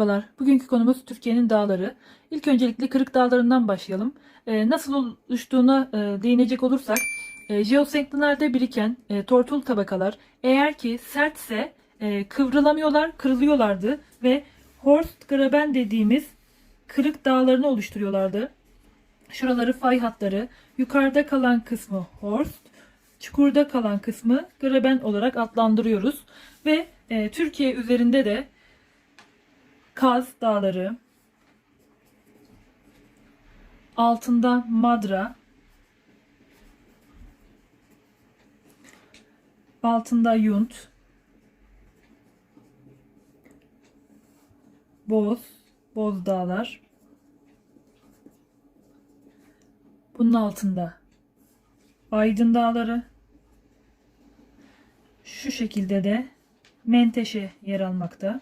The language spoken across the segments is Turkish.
Merhabalar. Bugünkü konumuz Türkiye'nin dağları. İlk öncelikle Kırık Dağları'ndan başlayalım. Ee, nasıl oluştuğuna e, değinecek olursak, e, jeosenklinlerde biriken e, tortul tabakalar eğer ki sertse e, kıvrılamıyorlar, kırılıyorlardı ve Horst Graben dediğimiz kırık dağlarını oluşturuyorlardı. Şuraları fay hatları, yukarıda kalan kısmı Horst, çukurda kalan kısmı Graben olarak adlandırıyoruz. Ve Türkiye üzerinde de Kaz Dağları, altında Madra, altında Yunt, Boz, Boz Dağlar, bunun altında Aydın Dağları, şu şekilde de Menteşe yer almakta.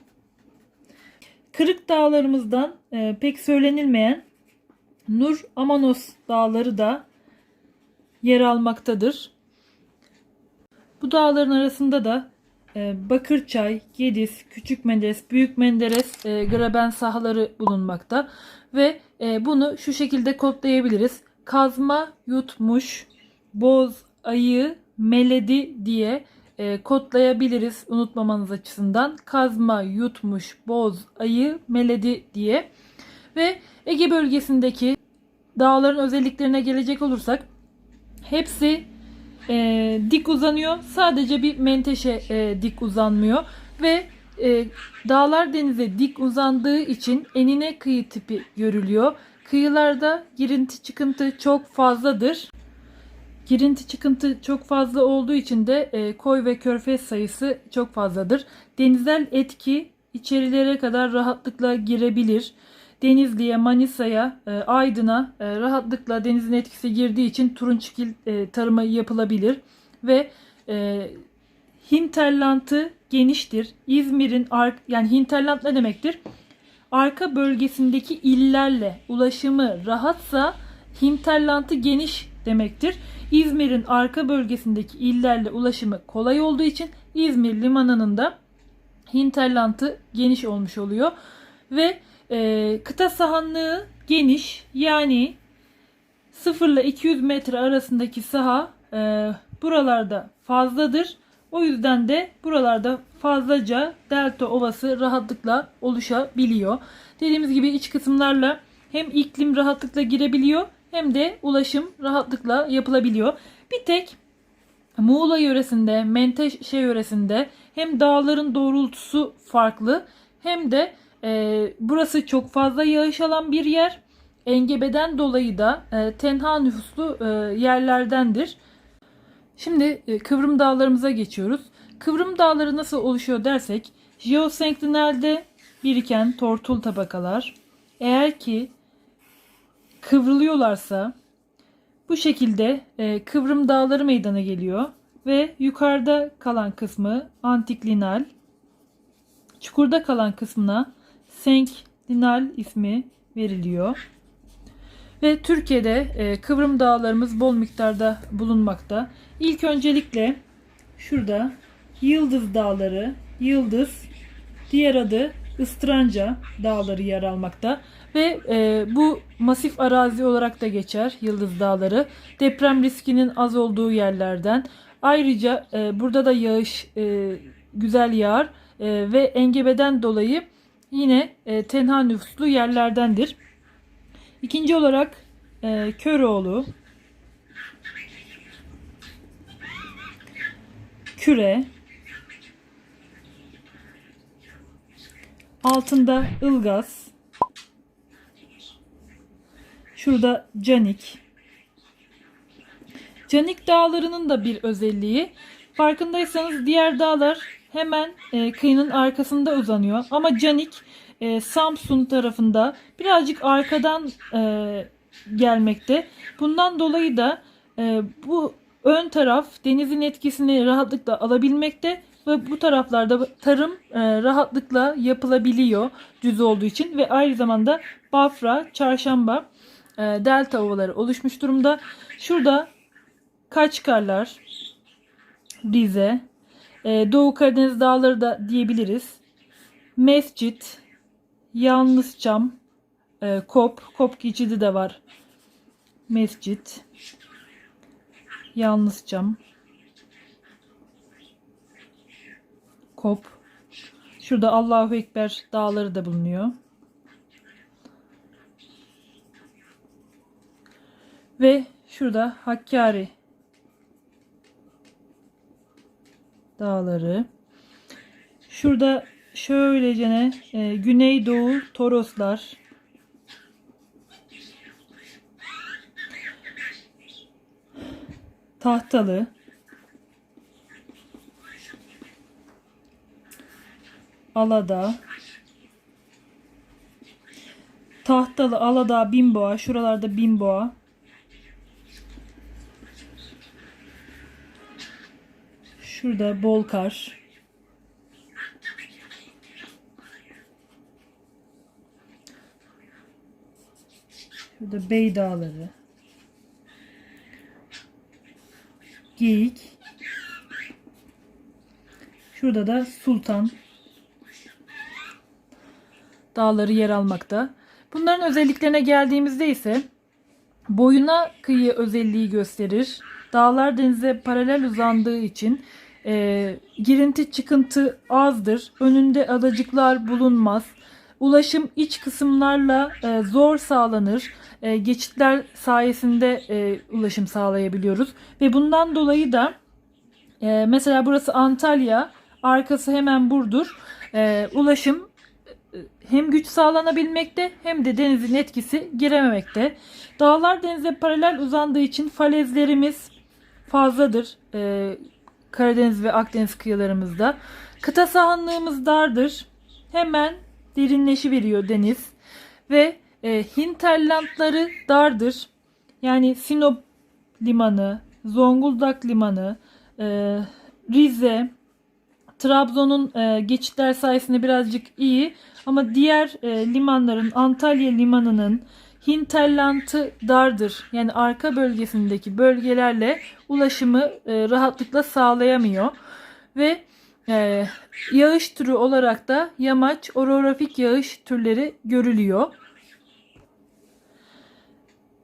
Kırık dağlarımızdan e, pek söylenilmeyen Nur Amanos dağları da yer almaktadır. Bu dağların arasında da e, Bakırçay, Gediz, Küçük Menderes, Büyük Menderes e, graben sahaları bulunmakta. Ve e, bunu şu şekilde kodlayabiliriz. Kazma, yutmuş, boz, ayı, meledi diye e, kodlayabiliriz unutmamanız açısından. Kazma, yutmuş, boz, ayı, meledi diye. Ve Ege bölgesindeki dağların özelliklerine gelecek olursak hepsi e, dik uzanıyor. Sadece bir menteşe e, dik uzanmıyor. Ve e, dağlar denize dik uzandığı için enine kıyı tipi görülüyor. Kıyılarda girinti çıkıntı çok fazladır. Girinti çıkıntı çok fazla olduğu için de e, koy ve körfez sayısı çok fazladır. Denizel etki içerilere kadar rahatlıkla girebilir. Denizli'ye, Manisa'ya, e, Aydın'a e, rahatlıkla denizin etkisi girdiği için turunçgil e, tarımı yapılabilir ve e, hinterlantı geniştir. İzmir'in yani hinterland ne demektir? Arka bölgesindeki illerle ulaşımı rahatsa hinterlantı geniş demektir. İzmir'in arka bölgesindeki illerle ulaşımı kolay olduğu için İzmir limanının da hinterlantı geniş olmuş oluyor. Ve e, kıta sahanlığı geniş yani 0 ile 200 metre arasındaki saha e, buralarda fazladır. O yüzden de buralarda fazlaca delta ovası rahatlıkla oluşabiliyor. Dediğimiz gibi iç kısımlarla hem iklim rahatlıkla girebiliyor hem de ulaşım rahatlıkla yapılabiliyor. Bir tek Muğla yöresinde, Menteşe yöresinde hem dağların doğrultusu farklı hem de e, burası çok fazla yağış alan bir yer. Engebeden dolayı da e, tenha nüfuslu e, yerlerdendir. Şimdi e, Kıvrım Dağlarımıza geçiyoruz. Kıvrım Dağları nasıl oluşuyor dersek, jeosenklinelde biriken tortul tabakalar eğer ki kıvrılıyorlarsa bu şekilde e, kıvrım dağları meydana geliyor ve yukarıda kalan kısmı antiklinal, çukurda kalan kısmına senklinal ismi veriliyor. Ve Türkiye'de e, kıvrım dağlarımız bol miktarda bulunmakta. İlk öncelikle şurada Yıldız Dağları, Yıldız, diğer adı Istranca Dağları yer almakta. Ve e, bu masif arazi olarak da geçer Yıldız Dağları. Deprem riskinin az olduğu yerlerden. Ayrıca e, burada da yağış e, güzel yağar e, ve engebeden dolayı yine e, tenha nüfuslu yerlerdendir. İkinci olarak e, Köroğlu, Küre, altında Ilgaz, şurada Canik. Canik dağlarının da bir özelliği. Farkındaysanız diğer dağlar hemen e, kıyının arkasında uzanıyor. Ama Canik e, Samsun tarafında birazcık arkadan e, gelmekte. Bundan dolayı da e, bu ön taraf denizin etkisini rahatlıkla alabilmekte ve bu taraflarda tarım e, rahatlıkla yapılabiliyor düz olduğu için ve aynı zamanda Bafra, Çarşamba, e, delta ovaları oluşmuş durumda. Şurada Kaçkarlar, Rize, e, Doğu Karadeniz dağları da diyebiliriz. Mescit, Yalnız Çam, e, Kop, Kop geçidi de var. Mescit, Yalnız Çam, Kop. Şurada Allahu Ekber dağları da bulunuyor. Ve şurada Hakkari dağları. Şurada şöylecene e, Güneydoğu Toroslar. Tahtalı. Alada. Tahtalı, Aladağ, Bimboğa. Şuralarda Bimboğa. Şurada Bolkar. Şurada Bey Dağları. Geyik. Şurada da Sultan dağları yer almakta. Bunların özelliklerine geldiğimizde ise boyuna kıyı özelliği gösterir. Dağlar denize paralel uzandığı için e, girinti çıkıntı azdır. Önünde adacıklar bulunmaz. Ulaşım iç kısımlarla e, zor sağlanır. E, geçitler sayesinde e, ulaşım sağlayabiliyoruz. Ve bundan dolayı da e, mesela burası Antalya, arkası hemen Burdur. E, ulaşım hem güç sağlanabilmekte hem de denizin etkisi girememekte. Dağlar denize paralel uzandığı için falezlerimiz fazladır. E, Karadeniz ve Akdeniz kıyılarımızda. Kıta sahanlığımız dardır. Hemen derinleşiveriyor deniz. Ve e, hinterlandları dardır. Yani Sinop limanı, Zonguldak limanı, e, Rize, Trabzon'un e, geçitler sayesinde birazcık iyi ama diğer e, limanların Antalya limanının hinterlantı dardır. Yani arka bölgesindeki bölgelerle ulaşımı e, rahatlıkla sağlayamıyor ve e, yağış türü olarak da yamaç, orografik yağış türleri görülüyor.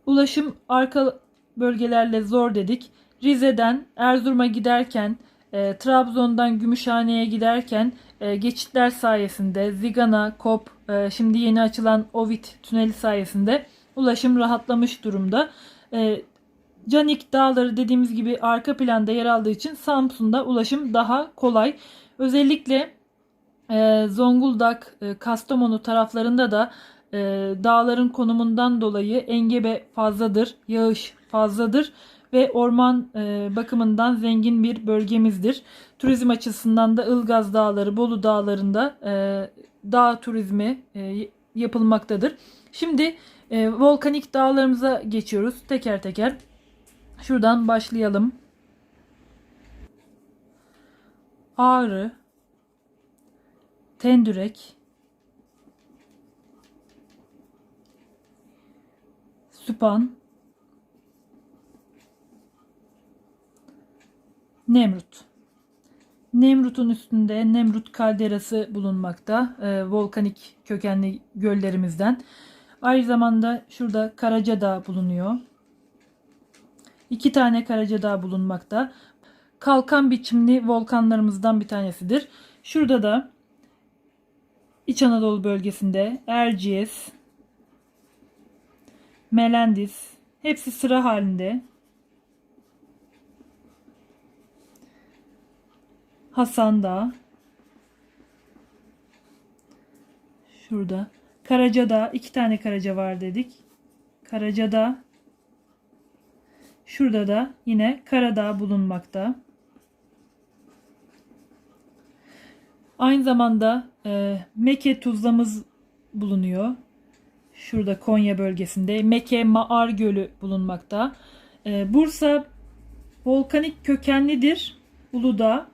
Ulaşım arka bölgelerle zor dedik. Rize'den Erzurum'a giderken, e, Trabzon'dan Gümüşhane'ye giderken e, geçitler sayesinde Zigana, Kop, e, şimdi yeni açılan Ovid tüneli sayesinde ulaşım rahatlamış durumda. E, Canik dağları dediğimiz gibi arka planda yer aldığı için Samsun'da ulaşım daha kolay. Özellikle e, Zonguldak, e, Kastamonu taraflarında da e, dağların konumundan dolayı engebe fazladır, yağış fazladır ve orman e, bakımından zengin bir bölgemizdir. Turizm açısından da Ilgaz Dağları, Bolu Dağları'nda e, dağ turizmi e, yapılmaktadır. Şimdi e, volkanik dağlarımıza geçiyoruz teker teker. Şuradan başlayalım. Ağrı, Tendürek, Süpan, Nemrut. Nemrut'un üstünde Nemrut kalderası bulunmakta. Ee, volkanik kökenli göllerimizden. Aynı zamanda şurada Karacadağ bulunuyor. İki tane Karacadağ bulunmakta. Kalkan biçimli volkanlarımızdan bir tanesidir. Şurada da İç Anadolu bölgesinde Erciyes, Melendis hepsi sıra halinde. Hasan Dağı. Şurada. Karacadağ. iki tane Karaca var dedik. Karacadağ. Şurada da yine Karadağ bulunmakta. Aynı zamanda e, Mekke tuzlamız bulunuyor. Şurada Konya bölgesinde. Mekke Maar Gölü bulunmakta. E, Bursa volkanik kökenlidir. Uludağ.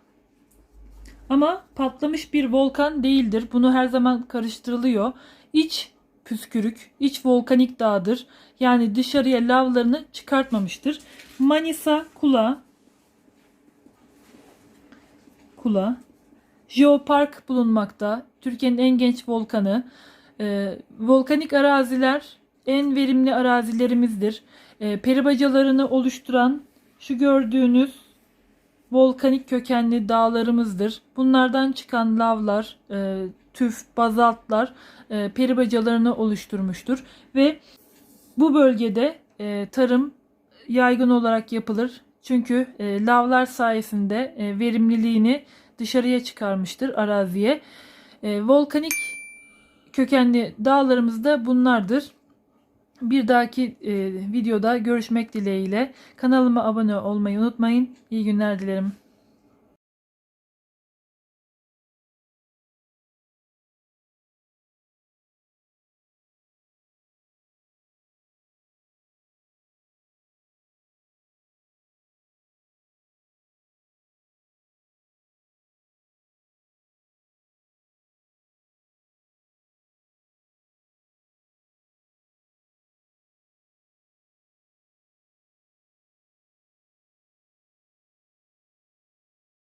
Ama patlamış bir volkan değildir. Bunu her zaman karıştırılıyor. İç püskürük, iç volkanik dağdır. Yani dışarıya lavlarını çıkartmamıştır. Manisa Kula Kula Jeopark bulunmakta. Türkiye'nin en genç volkanı. E, volkanik araziler en verimli arazilerimizdir. E, peribacalarını oluşturan şu gördüğünüz volkanik kökenli dağlarımızdır. Bunlardan çıkan lavlar, e, tüf, bazaltlar e, peribacalarını oluşturmuştur ve bu bölgede e, tarım yaygın olarak yapılır. Çünkü e, lavlar sayesinde e, verimliliğini dışarıya çıkarmıştır araziye. E, volkanik kökenli dağlarımız da bunlardır. Bir dahaki e, videoda görüşmek dileğiyle. Kanalıma abone olmayı unutmayın. İyi günler dilerim.